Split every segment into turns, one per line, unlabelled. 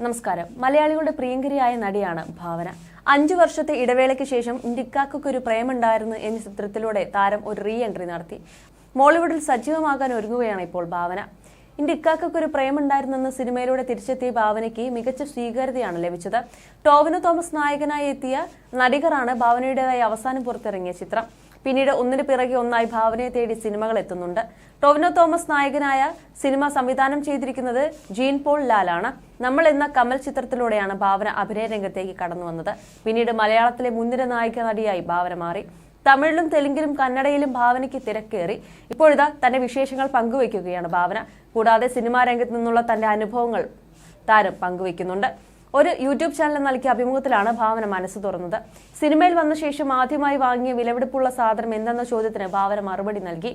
നമസ്കാരം. മലയാളികളുടെ പ്രിയങ്കരിയായ നടിയാണ് ഭാവന. അഞ്ചു വർഷത്തെ ഇടവേളയ്ക്ക് ശേഷം ഇന്ത്യക്കാക്കൊക്കെ ഒരു പ്രേമുണ്ടായിരുന്നു എന്ന ചിത്രത്തിലൂടെ താരം ഒരു റീ എൻട്രി നടത്തി. മോളിവുഡിൽ സജീവമാകാൻ ഒരുങ്ങുകയാണ് ഇപ്പോൾ ഭാവന. ഇന്ത്യക്കാക്കൊക്കെ ഒരു പ്രേമുണ്ടായിരുന്നെന്ന സിനിമയിലൂടെ തിരിച്ചെത്തിയ ഭാവനയ്ക്ക് മികച്ച സ്വീകാര്യതയാണ് ലഭിച്ചത്. ടോവിനോ തോമസ് നായകനായി എത്തിയ നടികറാണ് ഭാവനയുടേതായി അവസാനം പുറത്തിറങ്ങിയ ചിത്രം. പിന്നീട് ഒന്നിന് പിറകെ ഒന്നായി ഭാവനയെ തേടി സിനിമകൾ എത്തുന്നുണ്ട്. ടോവിനോ തോമസ് നായകനായ സിനിമ സംവിധാനം ചെയ്തിരിക്കുന്നത് ജീൻ പോൾ ലാലാണ്. നമ്മൾ എന്ന കമൽ ചിത്രത്തിലൂടെയാണ് ഭാവന അഭിനയ രംഗത്തേക്ക് കടന്നു വന്നത്. പിന്നീട് മലയാളത്തിലെ മുൻനിര നായിക നടിയായി ഭാവന മാറി. തമിഴിലും തെലുങ്കിലും കന്നഡയിലും ഭാവനയ്ക്ക് തിരക്കേറി. ഇപ്പോഴിതാ തന്റെ വിശേഷങ്ങൾ പങ്കുവയ്ക്കുകയാണ് ഭാവന. കൂടാതെ സിനിമാ രംഗത്ത് നിന്നുള്ള തന്റെ അനുഭവങ്ങൾ താരം പങ്കുവയ്ക്കുന്നുണ്ട്. ഒരു യൂട്യൂബ് ചാനൽ നൽകിയ അഭിമുഖത്തിലാണ് ഭാവന മനസ്സ് തുറന്നത്. സിനിമയിൽ വന്ന ശേഷം ആദ്യമായി വാങ്ങിയ വിലപിടിപ്പുള്ള സാധനം എന്തെന്ന ചോദ്യത്തിന് ഭാവന മറുപടി നൽകി.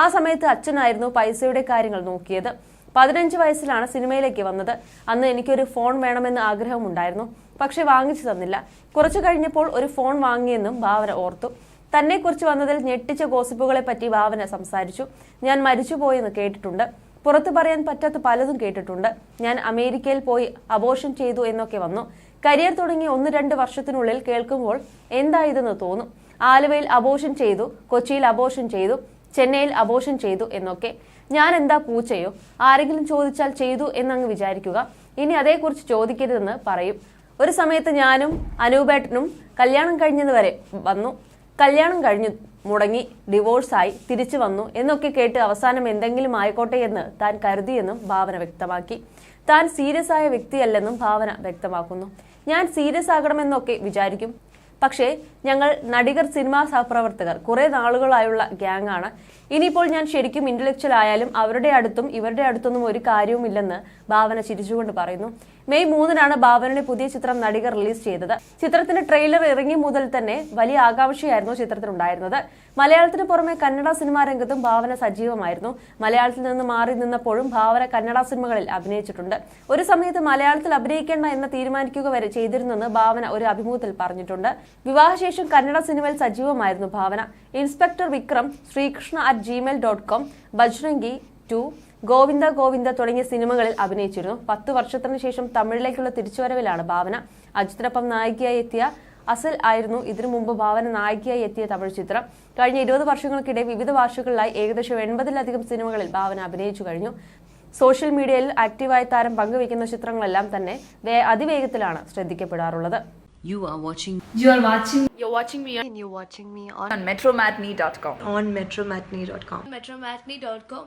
ആ സമയത്ത് അച്ഛനായിരുന്നു പൈസയുടെ കാര്യങ്ങൾ നോക്കിയത്. പതിനഞ്ച് വയസ്സിലാണ് സിനിമയിലേക്ക് വന്നത്. അന്ന് എനിക്കൊരു ഫോൺ വേണമെന്ന് ആഗ്രഹമുണ്ടായിരുന്നു. പക്ഷെ വാങ്ങിച്ചു തന്നില്ല. കുറച്ചു കഴിഞ്ഞപ്പോൾ ഒരു ഫോൺ വാങ്ങിയെന്നും ഭാവന ഓർത്തു. തന്നെക്കുറിച്ച് വന്നതിൽ ഞെട്ടിച്ച ഗോസിപ്പുകളെ പറ്റി ഭാവന സംസാരിച്ചു. ഞാൻ മരിച്ചുപോയെന്ന് കേട്ടിട്ടുണ്ട്. പുറത്തു പറയാൻ പറ്റാത്ത പലതും കേട്ടിട്ടുണ്ട്. ഞാൻ അമേരിക്കയിൽ പോയി അബോഷൻ ചെയ്തു എന്നൊക്കെ വന്നു. കരിയർ തുടങ്ങി ഒന്ന് രണ്ട് വർഷത്തിനുള്ളിൽ കേൾക്കുമ്പോൾ എന്താ തോന്നും. ആലുവയിൽ അബോഷൻ ചെയ്തു കൊച്ചിയിൽ അബോഷൻ ചെയ്തു ചെന്നൈയിൽ അബോഷൻ ചെയ്തു എന്നൊക്കെ. ഞാൻ എന്താ പൂച്ചയോ? ആരെങ്കിലും ചോദിച്ചാൽ ചെയ്തു എന്നങ്ങ് വിചാരിക്കുക. ഇനി അതേക്കുറിച്ച് ചോദിക്കരുതെന്ന് പറയും. ഒരു സമയത്ത് ഞാനും അനൂപേട്ടനും കല്യാണം കഴിഞ്ഞത് വരെ വന്നു. കല്യാണം കഴിഞ്ഞു. മുടങ്ങി ഡിവോഴ്സായി തിരിച്ചു വന്നു എന്നൊക്കെ കേട്ട് അവസാനം എന്തെങ്കിലും ആയിക്കോട്ടെ എന്ന് താൻ കരുതിയെന്നും ഭാവന വ്യക്തമാക്കി. താൻ സീരിയസ് ആയ വ്യക്തിയല്ലെന്നും ഭാവന വ്യക്തമാക്കുന്നു. ഞാൻ സീരിയസ് ആകണമെന്നൊക്കെ വിചാരിക്കും. പക്ഷേ ഞങ്ങൾ നടികർ സിനിമാ സഹപ്രവർത്തകർ കുറെ നാളുകളായുള്ള ഗ്യാങ് ആണ് ഇനിയിപ്പോൾ ഞാൻ ശരിക്കും ഇന്റലക്ച്വൽ ആയാലും അവരുടെ അടുത്തും ഇവരുടെ അടുത്തൊന്നും ഒരു കാര്യവുമില്ലെന്ന് ഭാവന ചിരിച്ചുകൊണ്ട് പറയുന്നു. മെയ് മൂന്നിനാണ് ഭാവനയുടെ പുതിയ ചിത്രം നടിക റിലീസ് ചെയ്തത്. ചിത്രത്തിന്റെ ട്രെയിലർ ഇറങ്ങി മുതൽ തന്നെ വലിയ ആകാംക്ഷയായിരുന്നു ചിത്രത്തിനുണ്ടായിരുന്നത്. മലയാളത്തിന് പുറമെ കന്നഡ സിനിമാ രംഗത്തും ഭാവന സജീവമായിരുന്നു. മലയാളത്തിൽ നിന്ന് മാറി നിന്നപ്പോഴും ഭാവന കന്നഡ സിനിമകളിൽ അഭിനയിച്ചിട്ടുണ്ട്. ഒരു സമയത്ത് മലയാളത്തിൽ അഭിനയിക്കേണ്ട എന്ന് തീരുമാനിക്കുക വരെ ചെയ്തിരുന്നെന്ന് ഭാവന ഒരു അഭിമുഖത്തിൽ പറഞ്ഞിട്ടുണ്ട്. വിവാഹശേഷം കന്നഡ സിനിമയിൽ സജീവമായിരുന്നു Bhavana inspector Vikram Srikrishna at Gmail dot com Bajrangi two Govinda Govinda തുടങ്ങിയ സിനിമകളിൽ അഭിനയിച്ചിരുന്നു പത്ത് വർഷത്തിന് ശേഷം തമിഴിലേക്കുള്ള തിരിച്ചുവരവിലാണ് ഭാവന അജിത്തിനൊപ്പം നായികയായി എത്തിയ അസൽ ആയിരുന്നു ഇതിനു മുമ്പ് ഭാവന നായികയായി എത്തിയ തമിഴ് ചിത്രം കഴിഞ്ഞ ഇരുപത് വർഷങ്ങൾക്കിടെ വിവിധ ഭാഷകളിലായി ഏകദേശം എൺപതിലധികം സിനിമകളിൽ ഭാവന അഭിനയിച്ചു കഴിഞ്ഞു സോഷ്യൽ മീഡിയയിൽ ആക്റ്റീവായ താരം പങ്കുവയ്ക്കുന്ന ചിത്രങ്ങളെല്ലാം തന്നെ വേ- അതിവേഗത്തിലാണ് ശ്രദ്ധിക്കപ്പെടാറുള്ളത്
You are watching
You are watching
You're watching me
and you're watching me on,
on metromatney.com.
on metromatney.com.
metromatney.com.